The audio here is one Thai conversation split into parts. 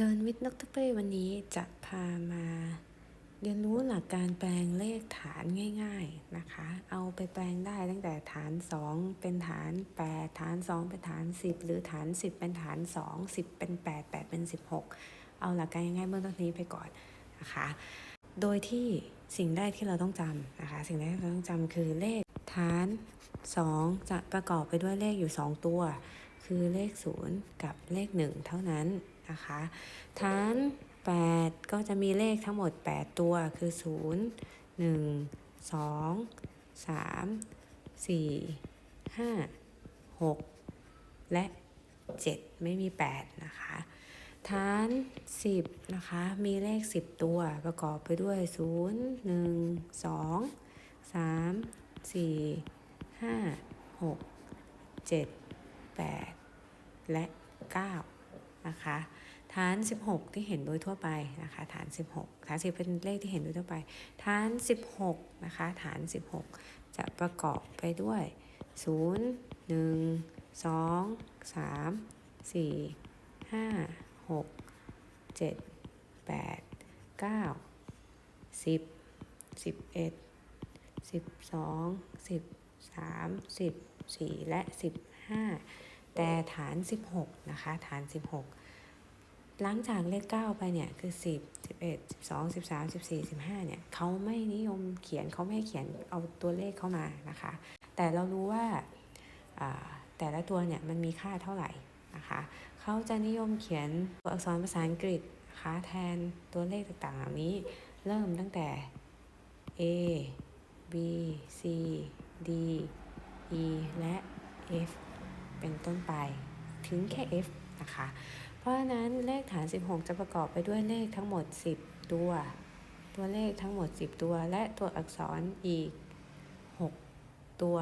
Learn with Dr. เปวันนี้จะพามาเรียนรู้หลักการแปลงเลขฐานง่ายๆนะคะ เอาไปแปลงได้ตั้งแต่ฐาน 2 เป็นฐาน 8 ฐาน 2 เป็นฐาน 10 หรือฐาน 10 เป็นฐาน 2 10 เป็น 8 8 เป็น 16 เอาหลักการง่ายๆเบื้องต้นนี้ไปก่อนนะคะ โดยที่สิ่งแรกที่เราต้องจำนะคะ สิ่งแรกที่เราต้องจำคือเลขฐาน 2 จะประกอบไปด้วยเลขอยู่ 2 ตัว คือเลข 0 กับเลข 1 เท่านั้น นะคะ ฐาน 8 ก็จะมีเลขทั้งหมด 8 ตัวคือ 0 1 2 3 4 5 6 และ 7 ไม่มี 8 นะคะฐาน 10 นะคะ มีเลข 10 ตัวประกอบไปด้วย 0 1 2 3 4 5 6 7 8 และ 9 นะคะ ฐาน 16 ที่เห็นโดยทั่วไปนะคะฐาน 16 ฐาน10เป็นเลขที่เห็นโดยทั่วไป ฐาน 16 นะคะ ฐาน 16 จะประกอบไปด้วย 0 1 2 3 4 5 6 7 8 9 10 11 12 13 14 และ 15 แต่ฐาน 16 นะคะ ฐาน 16 หลังจากเลข9ไปเนี่ยคือ 10 11 12 13 14 15เนี่ยเขาไม่นิยมเขียนเขาไม่เขียนเอาตัวเลขเข้ามานะคะ แต่เรารู้ว่าอ่าแต่ละตัวเนี่ยมันมีค่าเท่าไหร่นะคะเขาจะนิยมเขียนตัวอักษรภาษาอังกฤษนะคะแทนตัวเลขต่างๆเหล่านี้เริ่มตั้งแต่ A B C D E และ F เป็นต้นไปถึงแค่ F นะคะ เพราะฉะนั้นเลขฐาน 16 จะประกอบไปด้วยเลขทั้งหมด 10 ตัว ตัวเลขทั้งหมด 10 ตัว และตัวอักษรอีก 6 ตัว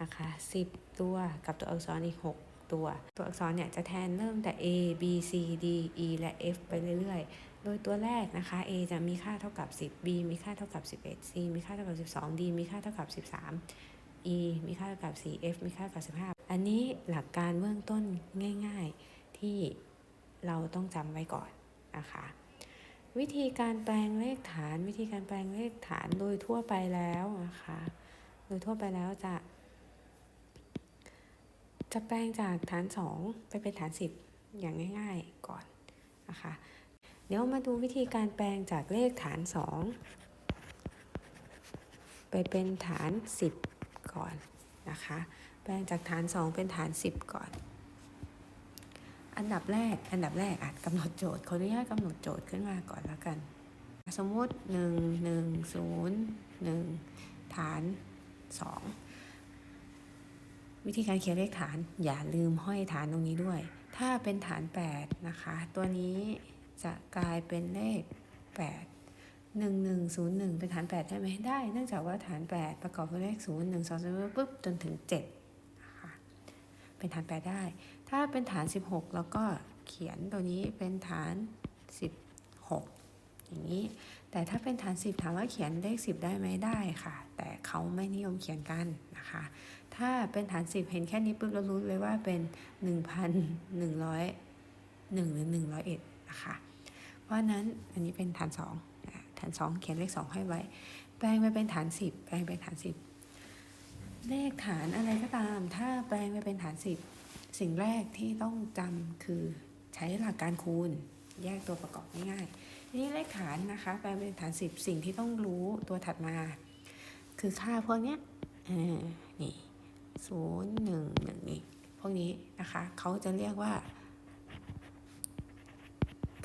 นะคะ10 ตัวกับตัวอักษรอีก 6 ตัว ตัวอักษรเนี่ยจะแทนเริ่มแต่ A B C D E และ F ไปเรื่อยๆ โดยตัวแรกนะคะ A จะมีค่าเท่ากับ 10 B มีค่าเท่ากับ 11 C มีค่าเท่ากับ 12 D มีค่าเท่ากับ 13 E มีค่าเท่ากับ4 F มีค่าเท่ากับ 15 อันนี้หลักการเบื้องต้นง่าย ๆที่ เราต้องจำไว้ก่อนนะคะวิธีการแปลงเลขฐาน วิธีการแปลงเลขฐานโดยทั่วไปแล้วนะคะโดยทั่วไปแล้วจะ จะแปลงจากฐาน 2 ไปเป็นฐาน 10 อย่างง่ายๆก่อนนะคะเดี๋ยวมาดูวิธีการแปลงจากเลขฐาน 2 ไปเป็นฐาน 10 ก่อนนะคะแปลงจากฐาน 2 เป็นฐาน 10 ก่อน อันดับแรก อันดับแรกอาจกำหนดโจทย์ขออนุญาตกำหนดโจทย์ขึ้นมาก่อนแล้วกัน สมมุติ 1 1 0 1 ฐาน 2 วิธีการเขียนเลขฐาน อย่าลืมห้อยฐานตรงนี้ด้วย ถ้าเป็นฐาน 8 นะคะ ตัวนี้จะกลายเป็นเลข 8 1101 เป็นฐาน 8 ได้ไหมได้ เนื่องจากว่าฐาน 8 ประกอบด้วยเลข 0 1 2 3ปุ๊บจนถึง7นะคะเป็นฐาน 8 ได้ ถ้าเป็นฐาน 16 แล้วก็เขียนตัวนี้เป็นฐาน 16 อย่างนี้ แต่ถ้าเป็นฐาน 10 ถามว่าเขียนเลข 10 ได้ไหมได้ค่ะ แต่เขาไม่นิยมเขียนกันนะคะ ถ้าเป็นฐาน 10 เห็นแค่นี้ปุ๊บเรารู้เลยว่าเป็น 1,101หรือ101นะคะเพราะนั้นอันนี้เป็นฐาน2อะฐาน 2 เขียนเลข 2 ให้ไว้ แปลงไปเป็นฐาน 10 แปลงไปฐาน 10 เลขฐานอะไรก็ตาม ถ้าแปลงไปเป็นฐาน 10 สิ่งแรกที่ต้องจำคือใช้หลักการคูณ แยกตัวประกอบง่ายๆนี้เลขฐานนะคะแปลเป็นฐาน 10 สิ่งที่ต้องรู้ตัวถัดมา คือค่าพวกเนี้ยนี่ศูนย์หนึ่งหนึ่งนี่พวกนี้นะคะเขาจะเรียกว่า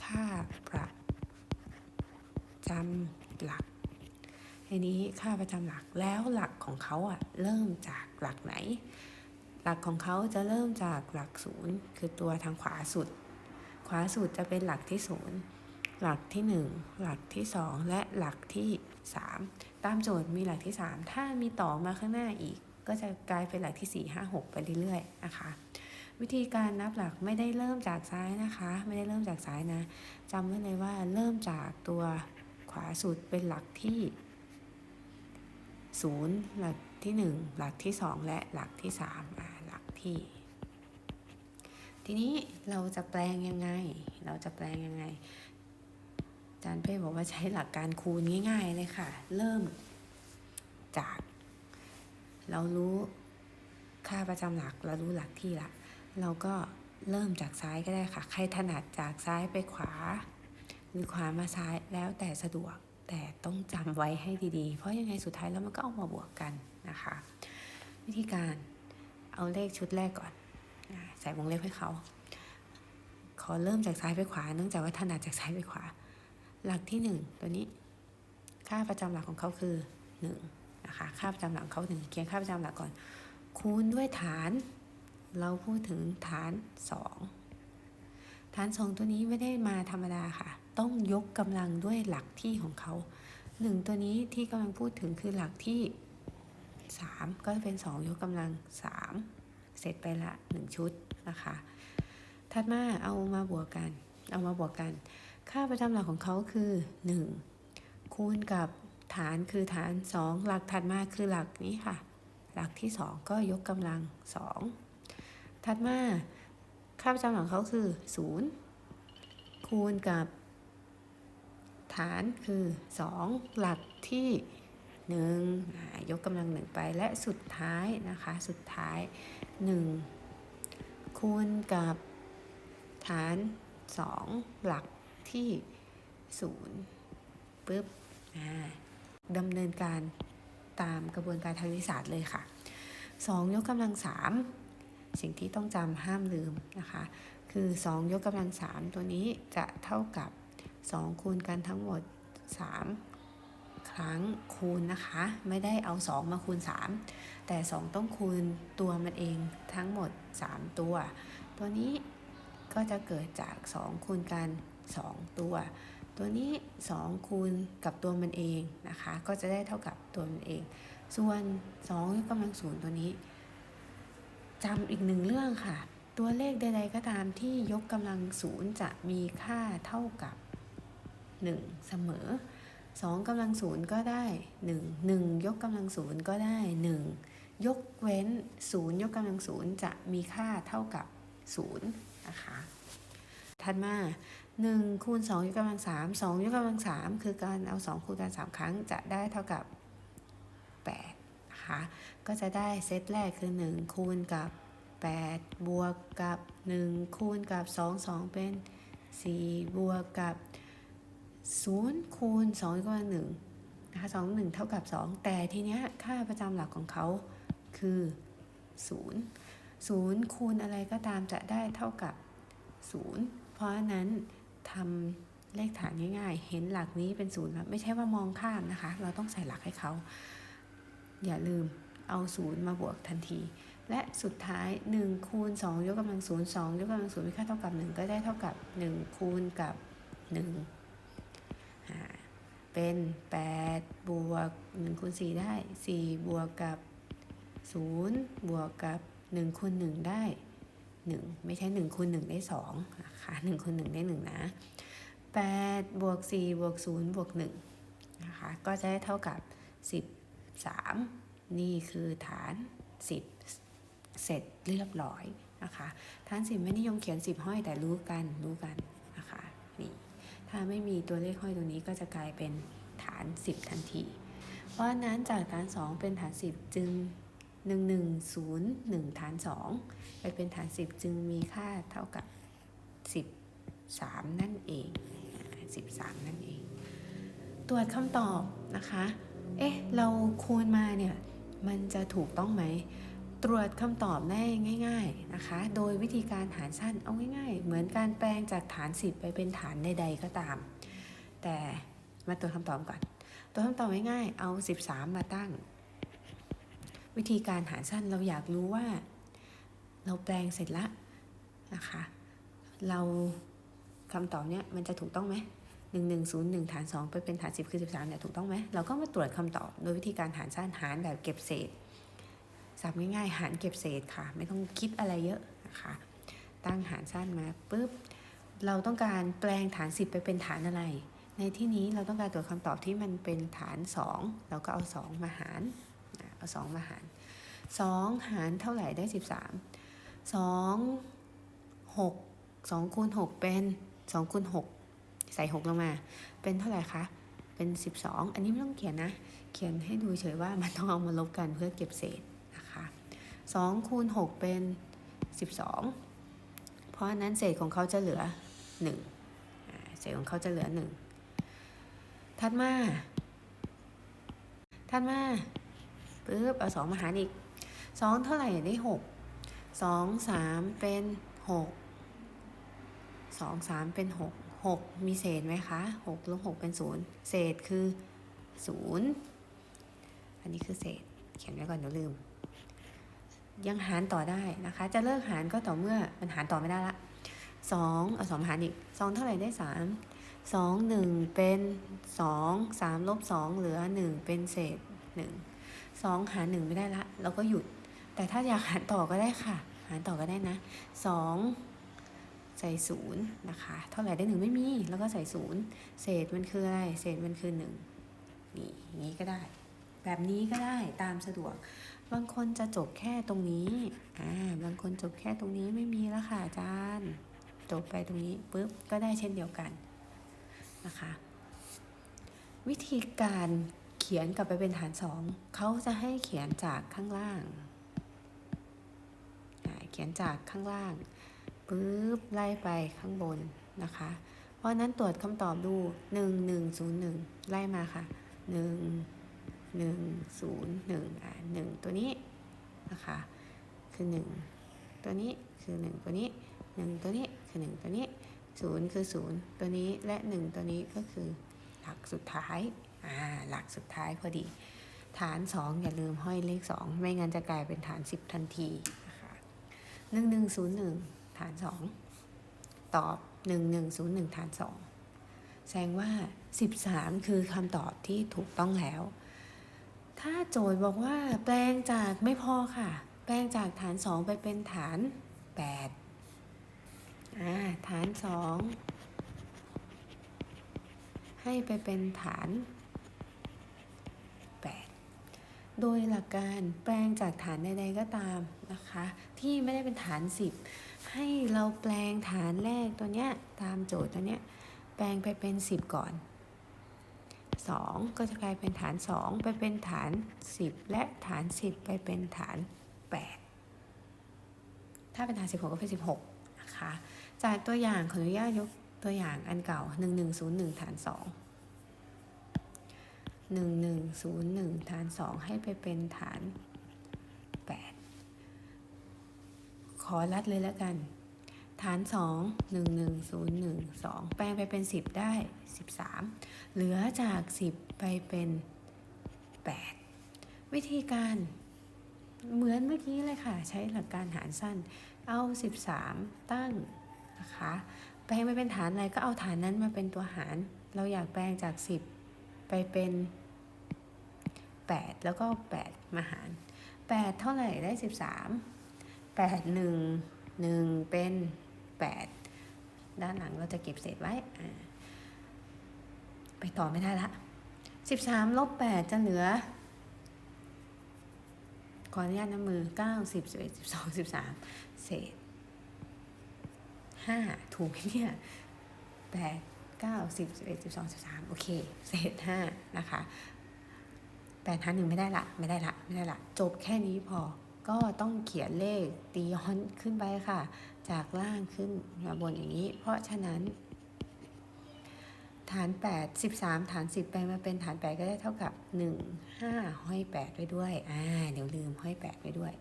ค่าประจำหลักทีนี้ค่าประจำหลักแล้วหลักของเขาอะเริ่มจากหลักไหน ลักของเขาจะเริ่มจากหลักศูนย์คือตัวทางขวาสุด ขวาสุดจะเป็นหลักที่ศูนย์หลักที่หนึ่งหลักที่สองและหลักที่สามตามโจทย์มีหลักที่สามถ้ามีต่อมาข้างหน้าอีก ก็จะกลายเป็นหลักที่สี่ห้าหกไปเรื่อยๆนะคะวิธีการนับหลักไม่ได้เริ่มจากซ้ายนะคะ ไม่ได้เริ่มจากซ้ายนะจำไว้เลยว่าเริ่มจากตัวขวาสุดเป็นหลักที่ศูนย์หลักที่หนึ่งหลักที่สองและหลักที่สามอ่า ที่ ทีนี้เราจะแปลงยังไง เราจะแปลงยังไงอาจารย์เป้บอกว่าใช้หลักการคูณง่าย ๆ เลยค่ะ เริ่มจาก เรารู้ค่าประจำหลักเรารู้หลักที่ละ เราก็เริ่มจากซ้ายก็ได้ค่ะ ใครถนัดจากซ้ายไปขวา หรือขวามาซ้ายแล้วแต่สะดวกแต่ต้องจำไว้ให้ดีๆ เพราะยังไงสุดท้ายแล้วมันก็เอามาบวกกันนะคะ วิธีการ เอาเลขชุดแรกก่อน ใส่วงเล็บให้เขา ขอเริ่มจากซ้ายไปขวา เนื่องจากว่าถนัดจากซ้ายไปขวา หลักที่หนึ่งตัวนี้ ค่าประจำหลักของเขาคือหนึ่งนะคะ ค่าประจำหลักของเขาหนึ่งเขียนค่าประจำหลักก่อน คูณด้วยฐาน เราพูดถึงฐานสองฐานสองตัวนี้ไม่ได้มาธรรมดาค่ะ ต้องยกกำลังด้วยหลักที่ของเขาหนึ่งตัวนี้ที่กำลังพูดถึงคือหลักที่ สามก็จะเป็นสองยกกำลังสามเสร็จไปละหนึ่งชุดนะคะ ถัดมาเอามาบวกกัน เอามาบวกกัน ค่าประจำหลักของเขาคือ 1 คูณกับฐานคือฐาน 2 หลักถัดมาคือหลักนี้ค่ะ หลักที่ 2 ก็ยกกำลัง 2 ถัดมาค่าประจำหลักของเขาคือ 0 คูณกับฐานคือ 2 หลักที่ 1อ่ายกกำลัง1ไปและสุดท้ายนะคะสุดท้าย1คูณกับฐาน2หลักที่0ปึ๊บดำเนินการตามกระบวนการทางวิทยาศาสตร์เลยค่ะ 2 ยกกำลัง 3 สิ่งที่ต้องจำห้ามลืมนะคะ คือ 2 ยกกำลัง 3 ตัวนี้จะเท่ากับ 2 คูณกันทั้งหมด 3 รั้งคูณนะคะ ไม่ได้เอา 2 มาคูณ 3 แต่ 2 ต้องคูณตัวมันเองทั้งหมด 3 ตัว ตัวนี้ก็จะเกิดจาก 2 คูณกัน 2 ตัว ตัวนี้ 2 คูณกับตัวมันเองนะคะ ก็จะได้เท่ากับตัวมันเอง ส่วน2ยกกำลังศูนย์ตัวนี้จำอีกหนึ่งเรื่องค่ะ ตัวเลขใด ๆ ก็ตามที่ยกกำลังศูนย์จะมีค่าเท่ากับ 1 เสมอ 2กำลังศูนย์ก็ได้ 1 1 ยกกำลังศูนย์ก็ได้ 1 ยกเว้น 0 ยกกำลังศูนย์จะมีค่าเท่ากับ 0 นะคะถัดมา 1 คูณ 2 ยกกำลัง 3 2 ยกกำลัง 3 คือการเอา 2 คูณกัน 3 ครั้งจะได้เท่ากับ8นะคะก็จะได้เซตแรกคือ 1 คูณกับ 8 บวกกับ 1 คูณกับ 2 2 เป็น 4 บวกกับ 0คูณ2ยกกำลัง1นะคะ2 1เท่ากับ 2 แต่ทีเนี้ยค่าประจำหลักของเขาคือ 0 0 คูณอะไรก็ตามจะได้เท่ากับ 0 เพราะฉะนั้นทำเลขฐานง่ายๆ เห็นหลักนี้เป็น 0 แล้ว ไม่ใช่ว่ามองข้ามนะคะ เราต้องใส่หลักให้เขา อย่าลืมเอา 0 มาบวกทันที และสุดท้าย 1 คูณ 2 ยกกำลัง 0 2 ยกกำลัง 0 มีค่าเท่ากับ 1 ก็ได้เท่ากับ 1 คูณกับ1อ่า เป็น8บวก1คูณ4ได้4บวกกับ0บวกกับ1คูณ1ได้ 1 ไม่ใช่1คูณ1ได้2นะคะ1คูณ1ได้ 1 นะ8บวก4บวก0บวก1นะคะก็จะได้เท่ากับ 13 นี่คือฐาน 10 เสร็จเรียบร้อยนะคะฐาน 10 ไม่นิยมเขียน 10 ห้อยแต่รู้กันรู้กัน ถ้าไม่มีตัวเลขห้อยตรงนี้ก็จะกลายเป็นฐาน 10 ทันที เพราะนั้นจากฐาน 2 เป็นฐาน 10 จึง 1101 ฐาน 2 ไปเป็นฐาน 10 จึงมีค่าเท่ากับ 13 นั่นเองอ่า13 นั่นเอง ตรวจคำตอบนะคะ เอ๊ะ เราคูณมาเนี่ย มันจะถูกต้องไหม ตรวจคำตอบได้ง่าย ๆนะคะ โดยวิธีการหารสั้นเอาง่าย ๆ เหมือนการแปลงจากฐาน 10 ไปเป็นฐานใดๆก็ตาม แต่มาตรวจคำตอบก่อนตัวคำตอบง่ายๆเอา 13 มาตั้ง วิธีการหารสั้นเราอยากรู้ว่า เราแปลงเสร็จแล้วนะคะ เราคำตอบเนี้ยมันจะถูกต้องไหมหนึ่งหนึ่งศูนย์หนึ่งฐานสองไปเป็นฐานสิบคือสิบสามเนี่ยถูกต้องไหมเราก็มาตรวจคำตอบโดยวิธีการหารสั้นหารแบบเก็บเศษ สับง่ายๆ หารเก็บเศษค่ะ ไม่ต้องคิดอะไรเยอะนะคะ ตั้งหารสั้นมาปุ๊บ เราต้องการแปลงฐานสิบไปเป็นฐานอะไร ในที่นี้เราต้องการตรวคำตอบที่มันเป็นฐานสองเราก็เอาสองมาหาร เอาสองมาหารสองหารเท่าไหร่ได้สิบสามสองหกสองคูณหกเป็นสองคูณหกใส่หกลงมา เป็นเท่าไหร่คะเป็นสิบสองอันนี้ไม่ต้องเขียนนะ เขียนให้ดูเฉยว่ามันต้องเอามาลบกันเพื่อเก็บเศษ นะคะสองคูณหกเป็นสิบสองเพราะนั้นเศษของเขาจะเหลือหนึ่งเศษของเขาจะเหลือหนึ่งถัดมาถัดมาปึ๊บเอาสองมาหารอีกสองเท่าไหร่ได้หกสองสามเป็นหกสองสามเป็นหกหกมีเศษไหมคะหกลบหกเป็นศูนย์เศษคือศูนย์อันนี้คือเศษ เขียนไว้ก่อนเดี๋ยวลืม ยังหารต่อได้นะคะ จะเลิกหารก็ต่อเมื่อมันหารต่อไม่ได้ละสองเอาสองหารอีกสองเท่าไหร่ได้สามสองหนึ่งเป็นสองสามลบสองเหลือหนึ่งเป็นเศษหนึ่งสองหารหนึ่งไม่ได้ละ เราก็หยุด แต่ถ้าอยากหารต่อก็ได้ค่ะ หารต่อก็ได้นะสองใส่ศูนย์นะคะ เท่าไหร่ได้หนึ่งไม่มี แล้วก็ใส่ศูนย์เศษมันคืออะไร เศษมันคือหนึ่งนี่อย่างนี้ก็ได้ แบบนี้ก็ได้ตามสะดวก บางคนจะจบแค่ตรงนี้ อ่า บางคนจบแค่ตรงนี้ไม่มีแล้วค่ะอาจารย์ จบไปตรงนี้ปุ๊บก็ได้เช่นเดียวกันนะคะ วิธีการเขียนกลับไปเป็นฐานสองเขาจะให้เขียนจากข้างล่างอ่าเขียนจากข้างล่างปุ๊บไล่ไปข้างบนนะคะ เพราะฉะนั้นตรวจคำตอบดู 1 1 0 1 ไล่มาค่ะ 1 หนึ่งศูนย์หนึ่งอ่าหนึ่งตัวนี้นะคะคือหนึ่งตัวนี้คือหนึ่งตัวนี้หนึ่งตัวนี้คือหนึ่งตัวนี้ศูนย์คือศูนย์ตัวนี้และหนึ่งตัวนี้ก็คือหลักสุดท้ายอ่าหลักสุดท้ายพอดี ฐานสองอย่าลืมห้อยเลขสองไม่งั้นจะกลายเป็นฐานสิบทันทีนะคะหนึ่งหนึ่งศูนย์หนึ่งฐานสองตอบหนึ่งหนึ่งศูนย์หนึ่งฐานสองแสดงว่า 13 คือคำตอบที่ถูกต้องแล้ว ถ้าโจทย์บอกว่าแปลงจากไม่พอค่ะ แปลงจากฐาน 2 ไปเป็นฐาน8อ่าฐาน 2 ให้ไปเป็นฐาน 8 โดยหลักการแปลงจากฐานใดๆก็ตามนะคะ ที่ไม่ได้เป็นฐาน 10 ให้เราแปลงฐานแรกตัวเนี้ยตามโจทย์ตัวเนี้ยแปลงไปเป็น 10 ก่อน 2 ก็จะกลายเป็นฐาน 2 ไปเป็นฐาน 10 และฐาน 10 ไปเป็นฐาน 8 ถ้าเป็นฐาน 16 ก็เป็น 16 นะคะจากตัวอย่างขออนุญาตยกตัวอย่างอันเก่า 1101 ฐาน 2 1101 ฐาน 2 ให้ไปเป็นฐาน 8 ขอรัดเลยแล้วกัน ฐาน 2 1 1 0 1 2 แปลงไปเป็น 10 ได้ 13 เหลือจาก 10 ไปเป็น 8 วิธีการเหมือนเมื่อกี้เลยค่ะ ใช้หลักการหารสั้น เอา 13 ตั้งนะคะแปลงไปเป็นฐานอะไรก็เอาฐานนั้นมาเป็นตัวหาร เราอยากแปลงจาก 10 ไปเป็น 8 แล้วก็ 8 มาหาร 8 เท่าไหร่ได้ 13 8 1 1 เป็น 8 ด้านหลังเราจะเก็บเศษไว้ไปต่อไม่ได้ละ 13ลบ8จะเหลือขออนุญาตน้ำมือ 9 10 11 12 13 เศษ 5 ถูกไหมเนี่ย8 9 10 11 12 13 โอเค เศษ 5 นะคะ8หารหนึ่งไม่ได้ละ ไม่ได้ละ ไม่ได้ละ จบแค่นี้พอ ก็ต้องเขียนเลขตีย้อนขึ้นไปค่ะ จากล่างขึ้นมาบนอย่างนี้ เพราะฉะนั้น ฐาน 8 13 ฐาน 10 แปลงมาเป็นฐาน 8 ก็ได้เท่ากับ 1 5 ห้อย 8 ไว้ด้วย อ่า เดี๋ยวลืมห้อย 8 ไว้ด้วย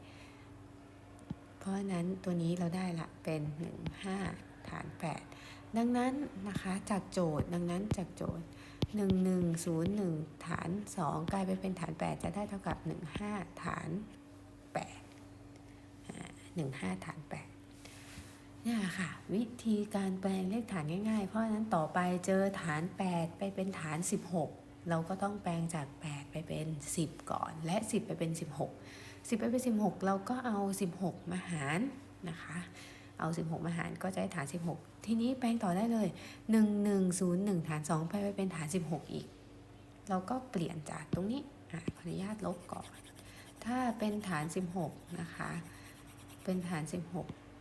เพราะฉะนั้นตัวนี้เราได้ละเป็น 1 5 ฐาน 8 ดังนั้นนะคะจากโจทย์ดังนั้นจากโจทย์1 1 0 1 ฐาน 2 กลายไปเป็นฐาน 8 จะได้เท่ากับ 1 5 ฐาน 8อ่า1 5 ฐาน 8 เนี่ยค่ะ วิธีการแปลงเลขฐานง่าย ๆ เพราะฉะนั้นต่อไปเจอฐาน 8 ไปเป็นฐาน 16 เราก็ต้องแปลงจาก 8 ไปเป็น 10 ก่อน และ 10 ไปเป็น 16 10 ไปเป็น 16 เราก็เอา 16 มาหารนะคะเอา 16 มาหารก็จะได้ฐาน 16 ทีนี้แปลงต่อได้เลย 1101 ฐาน 2 ไปไปเป็นฐาน 16 อีก เราก็เปลี่ยนจากตรงนี้อะขออนุญาตลบก่อน ถ้าเป็นฐาน 16 นะคะ เป็นฐาน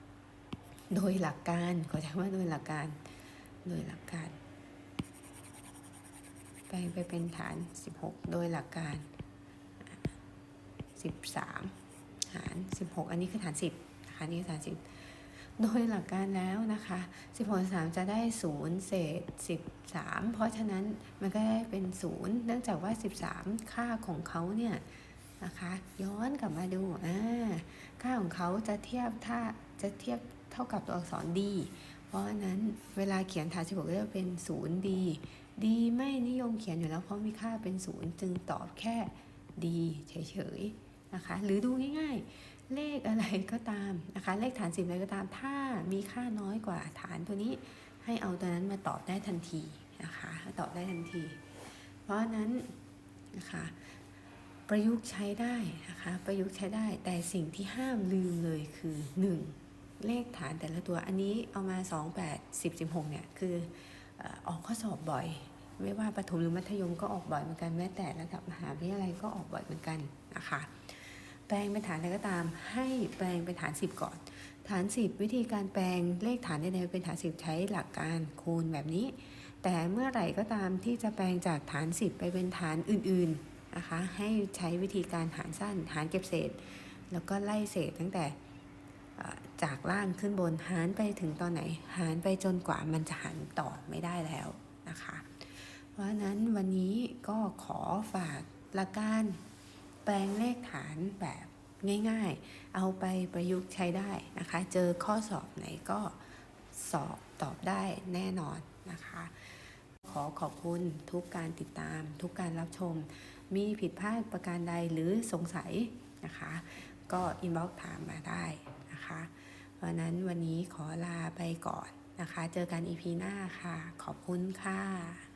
16 โดยหลักการขอใช้ว่าโดยหลักการ โดยหลักการ แปลงไปเป็นฐาน 16 โดยหลักการ 13 หาร 16 อันนี้คือฐาน 10นะคะอันนี่คือฐาน 10 โดยหลักการแล้วนะคะ 16 3 จะได้ 0 เศษ 13 เพราะฉะนั้นมันก็ได้เป็น 0 เนื่องจากว่า 13 ค่าของเขาเนี่ย นะคะ ย้อนกลับมาดูอ่าค่าของเขาจะเทียบถ้าจะเทียบเท่ากับตัวอักษร d เพราะนั้นเวลาเขียนฐาน16ก็จะเป็น 0 d d ไม่นิยมเขียนอยู่แล้วเพราะมีค่าเป็น 0 จึงตอบแค่ d เฉยๆนะคะ หรือดูง่ายๆ เลขอะไรก็ตามนะคะ เลขฐานสิบอะไรก็ตาม ถ้ามีค่าน้อยกว่าฐานตัวนี้ ให้เอาตัวนั้นมาตอบได้ทันทีนะคะ ตอบได้ทันที เพราะนั้นนะคะ ประยุกต์ใช้ได้นะคะประยุกต์ใช้ได้แต่สิ่งที่ห้ามลืมเลยคือ 1. เลขฐานแต่ละตัวอันนี้เอามา 2 8 10 16เนี่ยคือออออกข้อสอบบ่อย ไม่ว่าประถมหรือมัธยมก็ออกบ่อยเหมือนกันแม้แต่ระดับมหาวิทยาลัยก็ออกบ่อยเหมือนกันนะคะแปลงเป็นฐานอะไรก็ตาม ให้แปลงเป็นฐาน 10 ก่อน ฐาน 10 วิธีการแปลงเลขฐานใดๆเป็นฐาน 10 ใช้หลักการคูณแบบนี้ แต่เมื่อไหร่ก็ตามที่จะแปลงจากฐาน 10 ไปเป็นฐานอื่นๆ นะคะ ให้ใช้วิธีการหารสั้นหารเก็บเศษ แล้วก็ไล่เศษตั้งแต่จากล่างขึ้นบนหารไปถึงตอนไหน หารไปจนกว่ามันจะหารต่อไม่ได้แล้วนะคะ เพราะฉะนั้นวันนี้ก็ขอฝากหลักการแปลงเลขฐานแบบง่ายๆ เอาไปประยุกต์ใช้ได้นะคะ เจอข้อสอบไหนก็สอบตอบได้แน่นอนนะคะ ขอขอบคุณทุกการติดตามทุกการรับชม มีผิดพลาดประการใดหรือสงสัยนะคะ ก็อินบ็อกถามมาได้นะคะเพราะฉะนั้นวันนี้ขอลาไปก่อนนะคะ เจอกันอีพีหน้าค่ะ ขอบคุณค่ะ